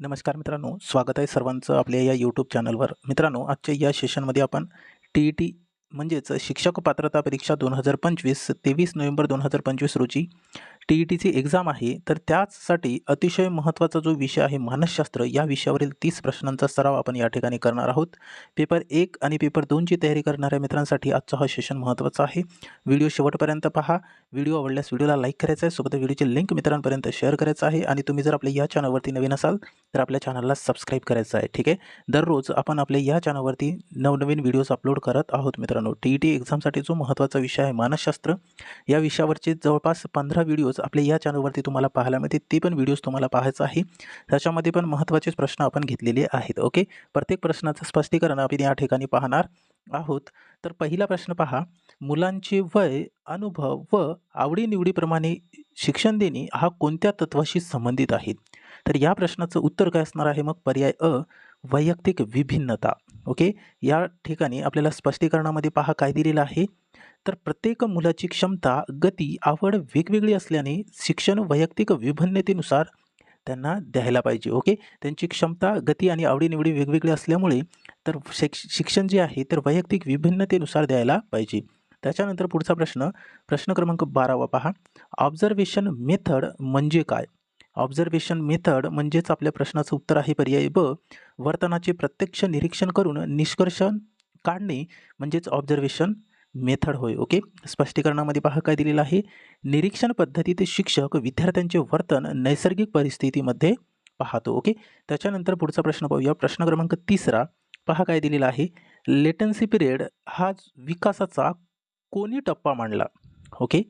नमस्कार मित्रांनो स्वागत आहे सर्वांचं आपल्या या यूट्यूब चॅनलवर मित्रांनो आजच्या या सेशनमध्ये आपण टी ई टी म्हणजेच शिक्षक पात्रता परीक्षा दोन हजार पंचवीस तेवीस नोव्हेंबर दोन हजार पंचवीस रोजी टी ई टीची एक्झाम आहे तर त्याचसाठी अतिशय महत्त्वाचा जो विषय आहे मानसशास्त्र या विषयावरील तीस प्रश्नांचा सराव आपण या ठिकाणी करणार आहोत. पेपर एक आणि पेपर दोनची तयारी करणाऱ्या मित्रांसाठी आजचा हा सेशन महत्त्वाचा आहे. व्हिडिओ शेवटपर्यंत पहा. व्हिडिओ आवडल्यास व्हिडिओला लाईक करायचा आहे सोबत व्हिडिओची लिंक मित्रांपर्यंत शेअर करायचं आहे आणि तुम्ही जर आपल्या या चॅनलवरती नवीन असाल तर आपल्या चॅनलला सबस्क्राईब करायचं आहे ठीक आहे? दररोज आपण आपल्या या चॅनलवरती नवनवीन व्हिडिओज अपलोड करत आहोत मित्र मित्रांनो टी ई टी एक्झामसाठी जो महत्त्वाचा विषय आहे मानसशास्त्र या विषयावरचे जवळपास पंधरा व्हिडिओज आपल्या या चॅनलवरती तुम्हाला पाहायला मिळते ते पण व्हिडिओज तुम्हाला पाहायचं आहे. त्याच्यामध्ये पण महत्त्वाचेच प्रश्न आपण घेतलेले आहेत ओके प्रत्येक प्रश्नाचं स्पष्टीकरण आपण या ठिकाणी पाहणार आहोत. तर पहिला प्रश्न पहा. मुलांचे वय अनुभव व आवडीनिवडीप्रमाणे शिक्षण देणे हा कोणत्या तत्वाशी संबंधित आहे? तर या प्रश्नाचं उत्तर काय असणार आहे? मग पर्याय अ वैयक्तिक विभिन्नता ओके? या ठिकाणी आपल्याला स्पष्टीकरणामध्ये पहा काय दिलेलं आहे. तर प्रत्येक मुलाची क्षमता गती आवड वेगवेगळी असल्याने शिक्षण वैयक्तिक विभिन्नतेनुसार त्यांना द्यायला पाहिजे ओके? त्यांची क्षमता गती आणि आवडीनिवडी वेगवेगळी असल्यामुळे तर शैक्ष शिक्षण जे आहे तर वैयक्तिक विभिन्नतेनुसार द्यायला पाहिजे. त्याच्यानंतर पुढचा प्रश्न प्रश्न क्रमांक बारावा पहा. ऑब्झर्वेशन मेथड म्हणजे काय? ऑब्झर्वेशन मेथड म्हणजेच आपल्या प्रश्नाचं उत्तर आहे पर्याय ब वर्तनाचे प्रत्यक्ष निरीक्षण करून निष्कर्ष काढणे म्हणजेच ऑब्झर्वेशन मेथड होय ओके? स्पष्टीकरणामध्ये पहा काय दिलेलं आहे. निरीक्षण पद्धतीत शिक्षक विद्यार्थ्यांचे वर्तन नैसर्गिक परिस्थितीमध्ये पाहतो ओके? त्याच्यानंतर पुढचा प्रश्न पाहूया. प्रश्न क्रमांक तिसरा. पहा काय दिलेला आहे. लेटन्सी पिरियड हा विकासाचा कोणी टप्पा मांडला ओके?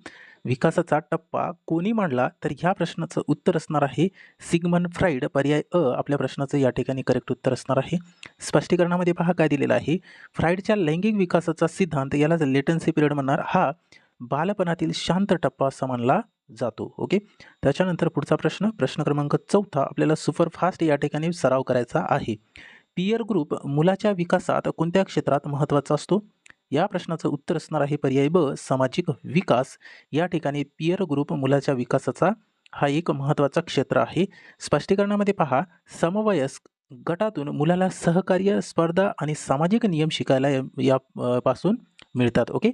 विकासाचा टप्पा कोणी मांडला तर ह्या प्रश्नाचं उत्तर असणार आहे. सिगमन फ्राईड पर्याय अ आपल्या प्रश्नाचं या ठिकाणी करेक्ट उत्तर असणार आहे. स्पष्टीकरणामध्ये पहा काय दिलेलं आहे. फ्राईडच्या लैंगिक विकासाचा सिद्धांत यालाच लेटन्सी पिरियड म्हणणार हा बालपणातील शांत टप्पा असा मानला जातो. ओके? त्याच्यानंतर पुढचा प्रश्न प्रश्न क्रमांक चौथा आपल्याला सुपरफास्ट या ठिकाणी सराव करायचा आहे. पियर ग्रुप मुलाच्या विकासात कोणत्या क्षेत्रात महत्त्वाचा असतो? या प्रश्नाचं उत्तर असणार आहे पर्याय ब सामाजिक विकास. या ठिकाणी पियर ग्रुप मुलाच्या विकासाचा हा एक महत्त्वाचा क्षेत्र आहे. स्पष्टीकरणामध्ये पहा समवयस्क गटातून मुलाला सहकार्य स्पर्धा आणि सामाजिक नियम शिकायला या या पासून मिळतात ओके?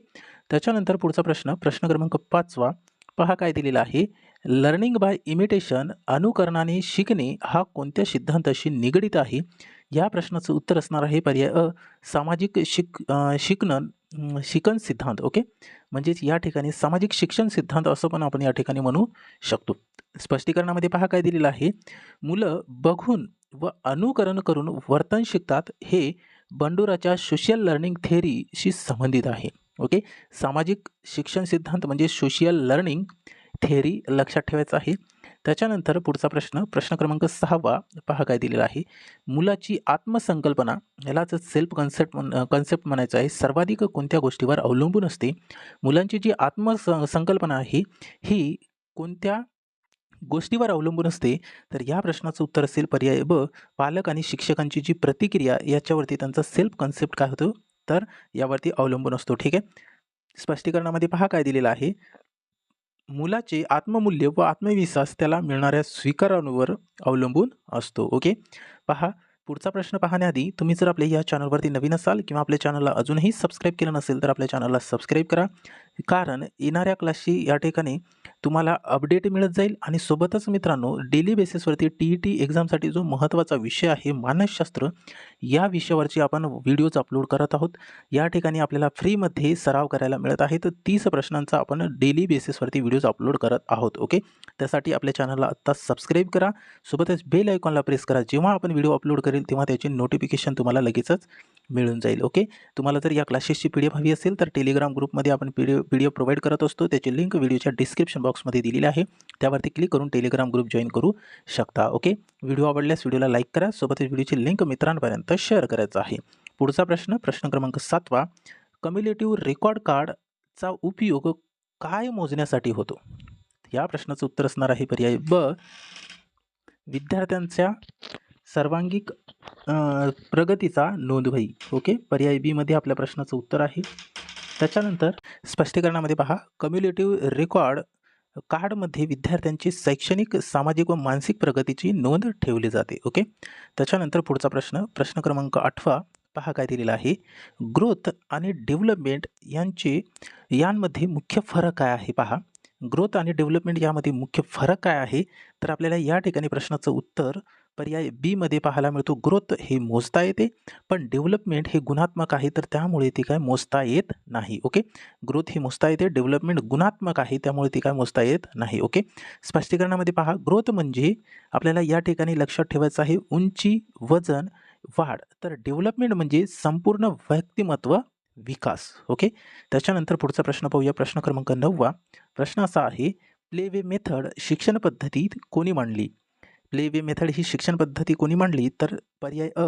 त्याच्यानंतर पुढचा प्रश्न प्रश्न क्रमांक पाचवा. पहा काय दिलेला आहे. लर्निंग बाय इमिटेशन अनुकरणाने शिकणे हा कोणत्या सिद्धांताशी निगडीत आहे? या प्रश्नाचं उत्तर असणार आहे पर्याय अ सामाजिक शिक शिकणं शिकण सिद्धांत ओके? म्हणजेच या ठिकाणी सामाजिक शिक्षण सिद्धांत असं पण आपण या ठिकाणी म्हणू शकतो. स्पष्टीकरणामध्ये पहा काय दिलेलं आहे. मुलं बघून व अनुकरण करून वर्तन शिकतात हे बंडुराच्या सोशल लर्निंग थेअरीशी संबंधित आहे ओके? सामाजिक शिक्षण सिद्धांत म्हणजे सोशियल लर्निंग थेअरी लक्षात ठेवायचं आहे. त्याच्यानंतर पुढचा प्रश्न प्रश्न क्रमांक सहावा पहा काय दिलेला आहे. मुलाची आत्मसंकल्पना यालाच सेल्फ कन्सेप्ट म्हण कन्सेप्ट म्हणायचं आहे. सर्वाधिक कोणत्या गोष्टीवर अवलंबून असते? मुलांची जी आत्मसं संकल्पना आहे ही कोणत्या गोष्टीवर अवलंबून असते? तर या प्रश्नाचं उत्तर असेल पर्याय ब पालक आणि शिक्षकांची जी प्रतिक्रिया याच्यावरती त्यांचा सेल्फ कन्सेप्ट काय होतो? तर यावरती अवलंबून असतो. ठीक आहे? स्पष्टीकरणामध्ये पहा काय दिलेलं आहे. मुलाचे आत्ममूल्य व आत्मविश्वास त्याला मिळणाऱ्या स्वीकारांवर अवलंबून असतो. ओके? पहा पुढचा प्रश्न पाहण्याआधी तुम्ही जर आपल्या या चॅनलवरती नवीन असाल किंवा आपल्या चॅनलला अजूनही सबस्क्राईब केलं नसेल तर आपल्या चॅनलला सबस्क्राईब करा. कारण येणाऱ्या क्लासची या ठिकाणी तुम्हाला अपडेट मिळत जाईल आणि सोबतच मित्रांनो डेली बेसिसवरती टी ई टी एक्झामसाठी जो महत्त्वाचा विषय आहे मानसशास्त्र या विषयावरची आपण व्हिडिओज अपलोड करत आहोत. या ठिकाणी आपल्याला फ्रीमध्ये सराव करायला मिळत आहे तर तीस प्रश्नांचा आपण डेली बेसिसवरती व्हिडिओज अपलोड करत आहोत ओके? त्यासाठी आपल्या चॅनलला आत्ता सबस्क्राईब करा. सोबतच बेल आयकॉनला प्रेस करा. जेव्हा आपण व्हिडिओ अपलोड करेल तेव्हा त्याची नोटिफिकेशन तुम्हाला लगेचच मिळून जाईल ओके? तुम्हाला जर या क्लासेसची पी डी एफ हवी असेल तर टेलिग्राम ग्रुपमध्ये आपण पी डी व्हिडिओ प्रोव्हाइड करत असतो. त्याची लिंक व्हिडिओच्या डिस्क्रिप्शन बॉक्समध्ये दिलेली आहे. त्यावरती क्लिक करून टेलिग्राम ग्रुप जॉईन करू शकता. ओके व्हिडिओ आवडल्यास व्हिडिओला लाईक करा. सोबतच व्हिडिओची लिंक मित्रांपर्यंत शेअर करायचा आहे. पुढचा प्रश्न प्रश्न क्रमांक सातवा. कम्युलेटिव्ह रेकॉर्ड कार्डचा उपयोग काय मोजण्यासाठी होतो? या प्रश्नाचं उत्तर असणार आहे पर्याय ब. विद्यार्थ्यांच्या सर्वांगिक प्रगतीचा नोंदवही ओके पर्याय बीमध्ये आपल्या प्रश्नाचं उत्तर आहे. त्याच्यानंतर स्पष्टीकरणामध्ये पहा कम्युलेटिव्ह रेकॉर्ड कार्डमध्ये विद्यार्थ्यांची शैक्षणिक सामाजिक व मानसिक प्रगतीची नोंद ठेवली जाते ओके? त्याच्यानंतर पुढचा प्रश्न प्रश्न क्रमांक आठवा. पहा काय दिलेला आहे. ग्रोथ आणि डेव्हलपमेंट यांचे यांमध्ये मुख्य फरक काय आहे पहा? ग्रोथ आणि डेव्हलपमेंट यामध्ये मुख्य फरक काय आहे? तर आपल्याला या ठिकाणी प्रश्नाचं उत्तर पर्याय बीमध्ये पाहायला मिळतो. ग्रोथ हे मोजता येते पण डेव्हलपमेंट हे गुणात्मक आहे तर त्यामुळे ती काय मोजता येत नाही ओके ग्रोथ ही मोजता येते डेव्हलपमेंट गुणात्मक आहे त्यामुळे ती काय मोजता येत नाही ओके स्पष्टीकरणामध्ये पहा ग्रोथ म्हणजे आपल्याला या ठिकाणी लक्षात ठेवायचं आहे उंची वजन वाढ. तर डेव्हलपमेंट म्हणजे संपूर्ण व्यक्तिमत्व विकास ओके त्याच्यानंतर पुढचा प्रश्न पाहूया. प्रश्न क्रमांक नववा. प्रश्न असा आहे प्लेवे मेथड शिक्षण पद्धतीत कोणी मांडली? प्लेवे मेथड ही शिक्षण पद्धती कोणी मांडली तर पर्याय अ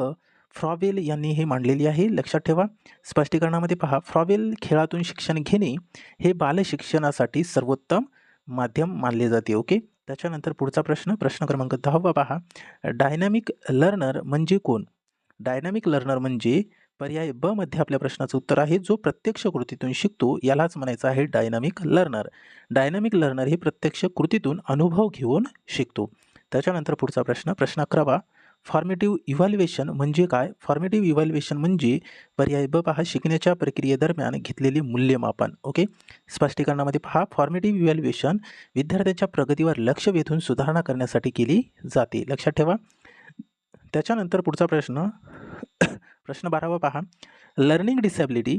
फ्रॉवेल यांनी हे मांडलेली आहे. लक्षात ठेवा. स्पष्टीकरणामध्ये पहा. फ्रॉवेल खेळातून शिक्षण घेणे हे बालशिक्षणासाठी सर्वोत्तम माध्यम मानले जाते ओके? त्याच्यानंतर पुढचा प्रश्न प्रश्न क्रमांक दहावा पहा. डायनॅमिक लर्नर म्हणजे कोण? डायनॅमिक लर्नर म्हणजे पर्याय ब मध्ये आपल्या प्रश्नाचं उत्तर आहे जो प्रत्यक्ष कृतीतून शिकतो यालाच म्हणायचं आहे डायनॅमिक लर्नर डायनॅमिक लर्नर हे प्रत्यक्ष कृतीतून अनुभव घेऊन शिकतो. त्याच्यानंतर पुढचा प्रश्न प्रश्न अकरावा फॉर्मेटिव्ह इव्हॅल्युएशन म्हणजे काय? फॉर्मेटिव्ह इव्हॅल्युएशन म्हणजे पर्याय ब पहा शिकण्याच्या प्रक्रियेदरम्यान घेतलेले मूल्यमापन. ओके स्पष्टीकरणामध्ये पहा फॉर्मेटिव्ह इव्हॅल्युएशन विद्यार्थ्याच्या प्रगतीवर लक्ष वेधून सुधारणा करण्यासाठी केली जाते. लक्षात ठेवा. त्याच्यानंतर पुढचा प्रश्न प्रश्न बारावा पहा. लर्निंग डिसॅबिलिटी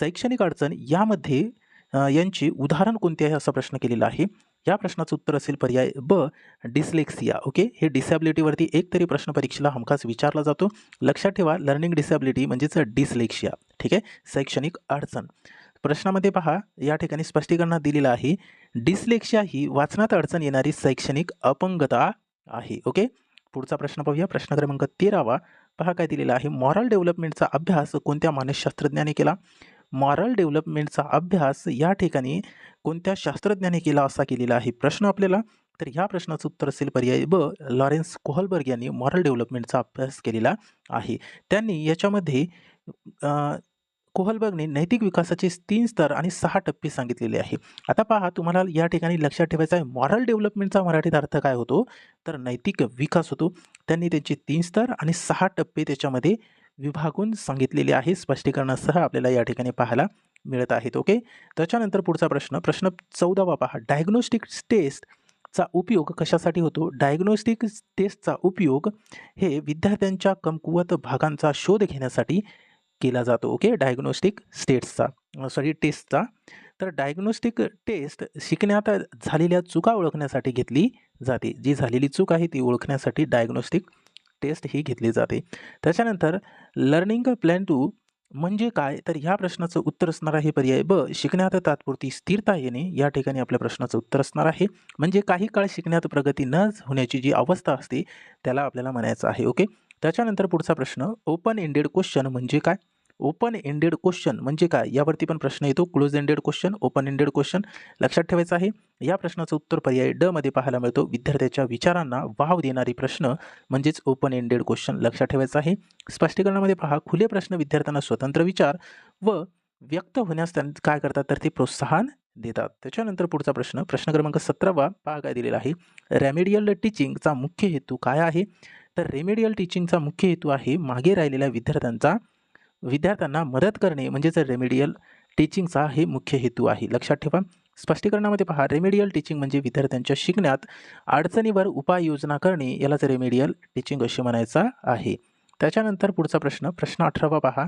शैक्षणिक अडचण यामध्ये यांचे उदाहरण कोणते आहे? असा प्रश्न केलेला आहे. या प्रश्नाचं उत्तर असेल पर्याय ब डिस्लेक्सिया ओके हे डिसॅबिलिटीवरती एक तरी प्रश्न परीक्षेला हमखास विचारला जातो. लक्षात ठेवा लर्निंग डिसॅबिलिटी म्हणजेच डिसलेक्सिया ठीक आहे? शैक्षणिक अडचण. प्रश्नामध्ये पहा या ठिकाणी स्पष्टीकरणात दिलेलं आहे. डिसलेक्सिया ही वाचनात अडचण येणारी शैक्षणिक अपंगता आहे. ओके पुढचा प्रश्न पाहूया. प्रश्न क्रमांक तेरावा. पहा काय दिलेला आहे. मॉरल डेव्हलपमेंटचा अभ्यास कोणत्या मानसशास्त्रज्ञाने केला? मॉरल डेव्हलपमेंटचा अभ्यास या ठिकाणी कोणत्या शास्त्रज्ञाने केला असा केलेला आहे? प्रश्न आपल्याला. तर ह्या प्रश्नाचं उत्तर असेल पर्याय ब. लॉरेन्स कोहलबर्ग यांनी मॉरल डेव्हलपमेंटचा अभ्यास केलेला आहे. त्यांनी याच्यामध्ये कोहलबर्गने नैतिक विकासाचे तीन स्तर आणि सहा टप्पे सांगितलेले आहे. आता पहा तुम्हाला या ठिकाणी लक्षात ठेवायचं आहे मॉरल डेव्हलपमेंटचा मराठीत अर्थ काय होतो? तर नैतिक विकास होतो. त्यांनी त्यांचे तीन स्तर आणि सहा टप्पे त्याच्यामध्ये विभागून सांगितलेले आहे. स्पष्टीकरणासह आपल्याला या ठिकाणी पाहायला मिळत आहेत. ओके? त्याच्यानंतर पुढचा प्रश्न. प्रश्न चौदावा पहा. डायग्नोस्टिक टेस्टचा उपयोग कशासाठी होतो? डायग्नोस्टिक टेस्टचा उपयोग हे विद्यार्थ्यांच्या कमकुवत भागांचा शोध घेण्यासाठी केला जातो. ओके? डायग्नोस्टिक स्टेट्सचा सॉरी टेस्टचा तर डायग्नोस्टिक टेस्ट शिकण्यात झालेल्या चुका ओळखण्यासाठी घेतली जाते. जी झालेली चूक आहे ती ओळखण्यासाठी डायग्नोस्टिक टेस्ट ही घेतली जाते. त्याच्यानंतर लर्निंग प्लॅन टू म्हणजे काय? तर ह्या प्रश्नाचं उत्तर असणार आहे पर्याय ब शिकण्यात तात्पुरती स्थिरता येणे या ठिकाणी आपल्या प्रश्नाचं उत्तर असणार आहे. म्हणजे काही काळ शिकण्यात प्रगती न होण्याची जी अवस्था असते त्याला आपल्याला म्हणायचं आहे ओके? त्याच्यानंतर पुढचा प्रश्न ओपन एंडेड क्वेश्चन म्हणजे काय? ओपन एंडेड क्वेश्चन म्हणजे काय? यावरती पण प्रश्न येतो. Close ended question open ended question लक्षात ठेवायचं आहे. या प्रश्नाचं उत्तर पर्याय ड मध्ये पाहायला मिळतो. विद्यार्थ्याच्या विचारांना वाव देणारी प्रश्न म्हणजेच ओपन एंडेड क्वेश्चन लक्षात ठेवायचं आहे. स्पष्टीकरणामध्ये पहा. खुले प्रश्न विद्यार्थ्यांना स्वतंत्र विचार व व्यक्त होण्यास त्यां काय करतात? तर ते प्रोत्साहन देतात. त्याच्यानंतर पुढचा प्रश्न. प्रश्न क्रमांक सतरावा पहा काय दिलेला आहे. रेमेडियल टीचिंगचा मुख्य हेतू काय आहे? तर रेमेडियल टीचिंगचा मुख्य हेतू आहे मागे राहिलेल्या विद्यार्थ्यांचा विद्यार्थ्यांना मदत करणे म्हणजेच रेमेडियल टीचिंगचा हे मुख्य हेतू आहे. लक्षात ठेवा. स्पष्टीकरणामध्ये पहा रेमेडियल टीचिंग म्हणजे विद्यार्थ्यांच्या शिकण्यात अडचणीवर उपाययोजना करणे यालाच रेमेडियल टीचिंग असे म्हणायचं आहे. त्याच्यानंतर पुढचा प्रश्न प्रश्न अठरावा पहा.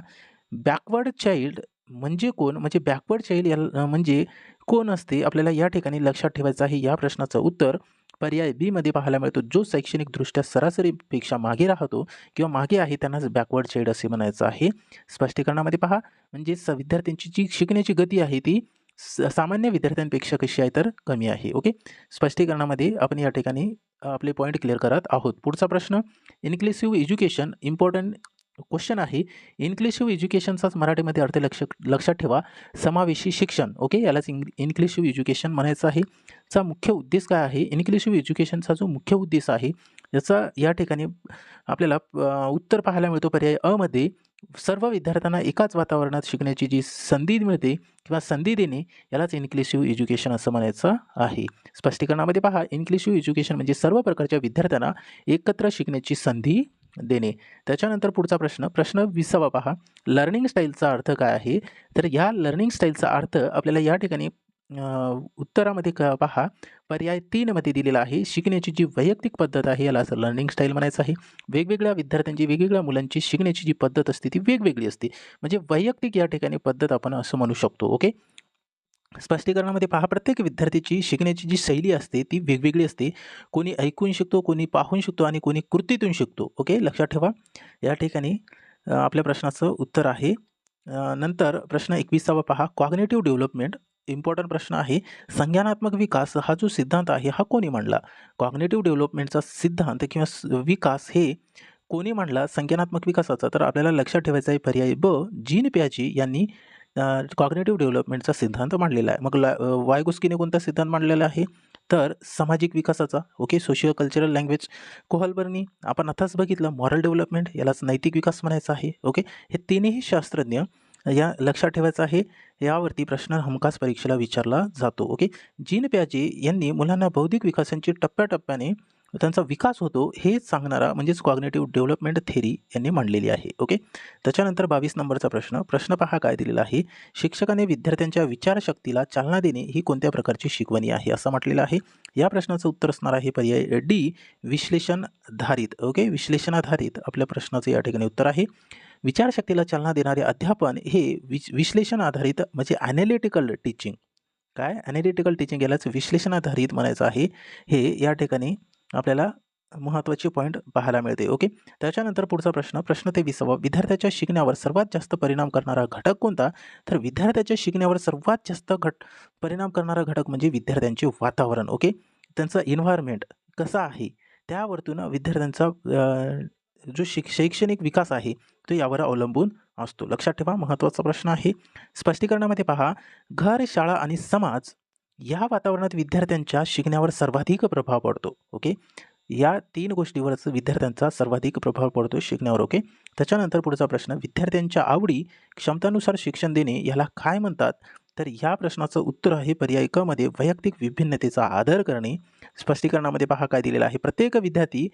बॅकवर्ड चाइल्ड म्हणजे कोण? म्हणजे बॅकवर्ड चाइल्ड याला म्हणजे कोण असते? आपल्याला या ठिकाणी लक्षात ठेवायचं आहे या प्रश्नाचं उत्तर. पर्याय बीमध्ये पाहायला मिळतो जो शैक्षणिकदृष्ट्या सरासरीपेक्षा मागे राहतो किंवा मागे आहे त्यांनाच बॅकवर्ड चेड असे म्हणायचं आहे. स्पष्टीकरणामध्ये पहा म्हणजे स विद्यार्थ्यांची जी शिकण्याची गती आहे ती स सामान्य विद्यार्थ्यांपेक्षा कशी आहे तर कमी आहे ओके? स्पष्टीकरणामध्ये आपण या ठिकाणी आपले पॉईंट क्लिअर करत आहोत. पुढचा प्रश्न इन्क्लुसिव्ह एज्युकेशन इम्पॉर्टंट क्वेश्चन आहे इन्क्लुसिव्ह एज्युकेशनचाच मराठीमध्ये अर्थ लक्ष लक्षात ठेवा. समावेशी शिक्षण ओके यालाच इंग इन्क्लुसिव्ह एज्युकेशन म्हणायचं आहे. चा मुख्य उद्देश काय आहे? इन्क्लुसिव्ह एज्युकेशनचा जो मुख्य उद्देश आहे याचा या ठिकाणी आपल्याला उत्तर पाहायला मिळतो. पर्याय अमध्ये सर्व विद्यार्थ्यांना एकाच वातावरणात शिकण्याची जी संधी मिळते किंवा संधी देणे यालाच इन्क्लुसिव्ह एज्युकेशन असं म्हणायचं आहे. स्पष्टीकरणामध्ये पहा इन्क्लुसिव्ह एज्युकेशन म्हणजे सर्व प्रकारच्या विद्यार्थ्यांना एकत्र शिकण्याची संधी देणे. त्याच्यानंतर पुढचा प्रश्न प्रश्न विसावा पहा. लर्निंग स्टाईलचा अर्थ काय आहे? तर या लर्निंग स्टाईलचा अर्थ आपल्याला या ठिकाणी उत्तरामध्ये क पहा. पर्याय तीनमध्ये दिलेला आहे. शिकण्याची जी वैयक्तिक पद्धत आहे याला असं लर्निंग स्टाईल म्हणायचं आहे. वेगवेगळ्या विद्यार्थ्यांची वेगवेगळ्या मुलांची शिकण्याची जी पद्धत असते ती वेगवेगळी असते. म्हणजे वैयक्तिक या ठिकाणी पद्धत आपण असं म्हणू शकतो ओके? स्पष्टीकरणामध्ये पहा प्रत्येक विद्यार्थ्याची शिकण्याची जी शैली असते ती वेगवेगळी असते. कोणी ऐकून शिकतो कोणी पाहून शिकतो आणि कोणी कृतीतून शिकतो. ओके? लक्षात ठेवा. या ठिकाणी आपल्या प्रश्नाचं उत्तर आहे. नंतर प्रश्न एकविसावा पहा. कॉग्नेटिव्ह डेव्हलपमेंट इम्पॉर्टंट प्रश्न आहे. संज्ञानात्मक विकास हा जो सिद्धांत आहे हा कोणी मांडला? कॉग्नेटिव्ह डेव्हलपमेंटचा सिद्धांत किंवा विकास हे कोणी मांडला? संज्ञानात्मक विकासाचा. तर आपल्याला लक्षात ठेवायचा आहे पर्याय ब. जीन प्याजी यांनी कॉग्नेटिव्ह डेव्हलपमेंटचा सिद्धांत मांडलेला आहे. मग ला वायगुस्कीने कोणता सिद्धांत मांडलेला आहे? तर सामाजिक विकासाचा. ओके सोशिओ कल्चरल लँग्वेज कोहलबर्नी आपण आताच बघितलं मॉरल डेव्हलपमेंट यालाच नैतिक विकास म्हणायचा आहे. ओके हे तिन्ही शास्त्रज्ञ या लक्षात ठेवायचं आहे. यावरती प्रश्न हमखास परीक्षेला विचारला जातो. ओके जीन प्याजे यांनी मुलांना बौद्धिक विकासांची टप्प्याटप्प्याने त्यांचा विकास होतो हे सांगणारा म्हणजेच कॉग्नेटिव्ह डेव्हलपमेंट थेरी यांनी मांडलेली आहे ओके त्याच्यानंतर बावीस नंबरचा प्रश्न प्रश्न पहा काय दिलेला आहे. शिक्षकाने विद्यार्थ्यांच्या विचारशक्तीला चालना देणे ही कोणत्या प्रकारची शिकवणी आहे असं म्हटलेलं आहे. या प्रश्नाचं उत्तर असणार आहे पर्याय डी विश्लेषणधारित ओके विश्लेषणाधारित आपल्या प्रश्नाचं या ठिकाणी उत्तर आहे. विचारशक्तीला चालना देणारे अध्यापन हे विश विश्लेषण आधारित म्हणजे ॲनालिटिकल टीचिंग काय? ॲनालिटिकल टीचिंग यालाच विश्लेषणाधारित म्हणायचं आहे. हे या ठिकाणी आपल्याला महत्त्वाचे पॉईंट पाहायला मिळते ओके त्याच्यानंतर पुढचा प्रश्न प्रश्न ते विसावा. विद्यार्थ्याच्या शिकण्यावर सर्वात जास्त परिणाम करणारा घटक कोणता? तर विद्यार्थ्याच्या शिकण्यावर सर्वात जास्त घट परिणाम करणारा घटक म्हणजे विद्यार्थ्यांचे वातावरण ओके त्यांचं इन्व्हायरमेंट कसा आहे? त्यावरतून विद्यार्थ्यांचा जो शिक शैक्षणिक विकास आहे तो यावर अवलंबून असतो. लक्षात ठेवा महत्त्वाचा प्रश्न आहे. स्पष्टीकरणामध्ये पहा घर शाळा आणि समाज या वातावरणात विद्यार्थ्यांच्या शिकण्यावर सर्वाधिक प्रभाव पडतो ओके? या तीन गोष्टीवरच विद्यार्थ्यांचा सर्वाधिक प्रभाव पडतो शिकण्यावर ओके? त्याच्यानंतर पुढचा प्रश्न विद्यार्थ्यांच्या आवडी क्षमतानुसार शिक्षण देणे याला काय म्हणतात? तर या प्रश्नाचं उत्तर आहे पर्याय क मध्ये वैयक्तिक विभिन्नतेचा आदर करणे. स्पष्टीकरणामध्ये पहा काय दिलेलं आहे. प्रत्येक विद्यार्थी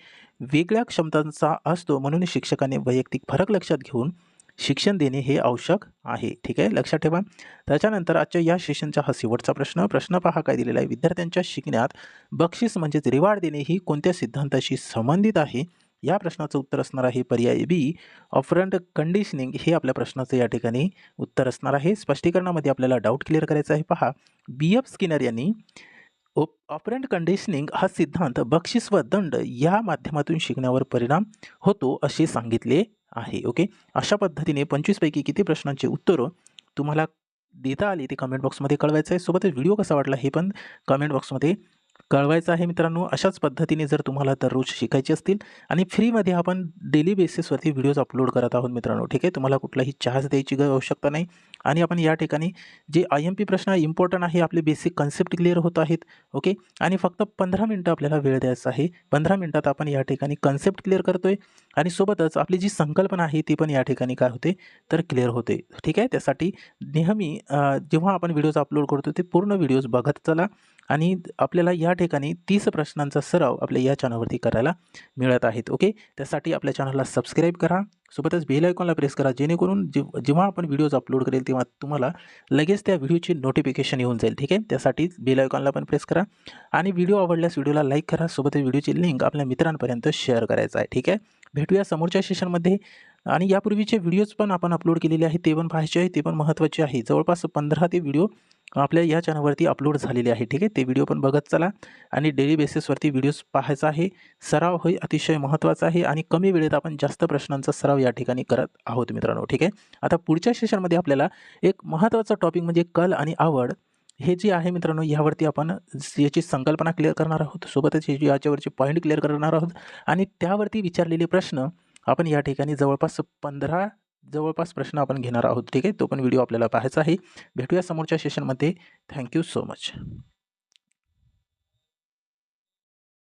वेगळ्या क्षमतांचा असतो म्हणून शिक्षकाने वैयक्तिक फरक लक्षात घेऊन शिक्षण देणे हे आवश्यक आहे. ठीक आहे? लक्षात ठेवा. त्याच्यानंतर आजच्या या सेशनचा हा शेवटचा प्रश्न. प्रश्न पहा काय दिलेला आहे. विद्यार्थ्यांच्या शिकण्यात बक्षीस म्हणजेच रिवार्ड देणे ही कोणत्या सिद्धांताशी संबंधित आहे? या प्रश्नाचं उत्तर असणार आहे पर्याय बी ऑफरंट कंडिशनिंग हे आपल्या प्रश्नाचं या ठिकाणी उत्तर असणार आहे. स्पष्टीकरणामध्ये आपल्याला डाऊट क्लिअर करायचा आहे. पहा. बी एफ स्किनर यांनी ओप ऑपरंट कंडिशनिंग हा सिद्धांत बक्षीस व दंड या माध्यमातून शिकण्यावर परिणाम होतो असे सांगितले आहे ओके अशा पद्धतीने पंचवीसपैकी किती प्रश्नांचे उत्तरं तुम्हाला देता आली ते कमेंट बॉक्समध्ये कळवायचं आहे. सोबतच व्हिडिओ कसा वाटला हे पण कमेंट बॉक्समध्ये कळवायचं आहे मित्रांनो. अशाच पद्धतीने जर तुम्हाला दररोज शिकायचे असतील आणि फ्रीमध्ये आपण डेली बेसिसवरती व्हिडिओज अपलोड करत आहोत मित्रांनो ठीक आहे? तुम्हाला कुठलाही चार्ज द्यायची आवश्यकता नाही. आणि आपण या ठिकाणी जे आय एम पी प्रश्न इम्पॉर्टंट आहे आपले बेसिक कन्सेप्ट क्लिअर होत आहेत ओके आणि फक्त पंधरा मिनटं आपल्याला वेळ द्यायचा आहे. पंधरा मिनटात आपण या ठिकाणी कन्सेप्ट क्लिअर करतोय आणि सोबतच आपली जी संकल्पना आहे ती पण या ठिकाणी काय होते? तर क्लिअर होते. ठीक आहे? त्यासाठी नेहमी जेव्हा आपण व्हिडिओज अपलोड करतो ते पूर्ण व्हिडिओज बघत चला आणि आपल्याला या ठिकाणी तीस प्रश्नांचा सराव आपल्या या चॅनलवरती करायला मिळत आहेत ओके त्यासाठी आपल्या चॅनलला सबस्क्राईब करा. सोबतच बेल आयकॉनला प्रेस करा जेणेकरून जेव जेव्हा आपण व्हिडिओज अपलोड करेल तेव्हा तुम्हाला लगेच त्या व्हिडिओची नोटिफिकेशन येऊन जाईल ठीक आहे? त्यासाठी बेल आयकॉनला पण प्रेस करा आणि व्हिडिओ आवडल्यास व्हिडिओला लाईक करा सोबतच व्हिडिओची लिंक आपल्या मित्रांपर्यंत शेअर करायचं आहे ठीक आहे? भेटूया समोरच्या सेशनमध्ये आणि यापूर्वीचे व्हिडिओज पण आपण अपलोड केलेले आहेत ते पण पाहायचे आहे ते पण महत्त्वाचे आहे. जवळपास पंधरा ते व्हिडिओ आपल्या या चॅनलवरती अपलोड झालेले आहे. ठीक आहे? ते व्हिडिओ पण बघत चला आणि डेली बेसिसवरती व्हिडिओज पाहायचा आहे. सराव हे अतिशय महत्त्वाचा आहे आणि कमी वेळेत आपण जास्त प्रश्नांचा सराव या ठिकाणी करत आहोत मित्रांनो. ठीक आहे? आता पुढच्या सेशनमध्ये आपल्याला एक महत्त्वाचा टॉपिक म्हणजे कल आणि आवड हे जे आहे मित्रांनो यावरती आपण याची संकल्पना क्लिअर करणार आहोत. सोबतच हे याच्यावरचे पॉईंट क्लिअर करणार आहोत आणि त्यावरती विचारलेले प्रश्न आपण या ठिकाणी जवळपास पंधरा जवळपास प्रश्न आपण घेणार आहोत ठीक आहे? तो पण व्हिडिओ आपल्याला पाहायचा आहे. भेटूया समोरच्या सेशनमध्ये थँक्यू सो मच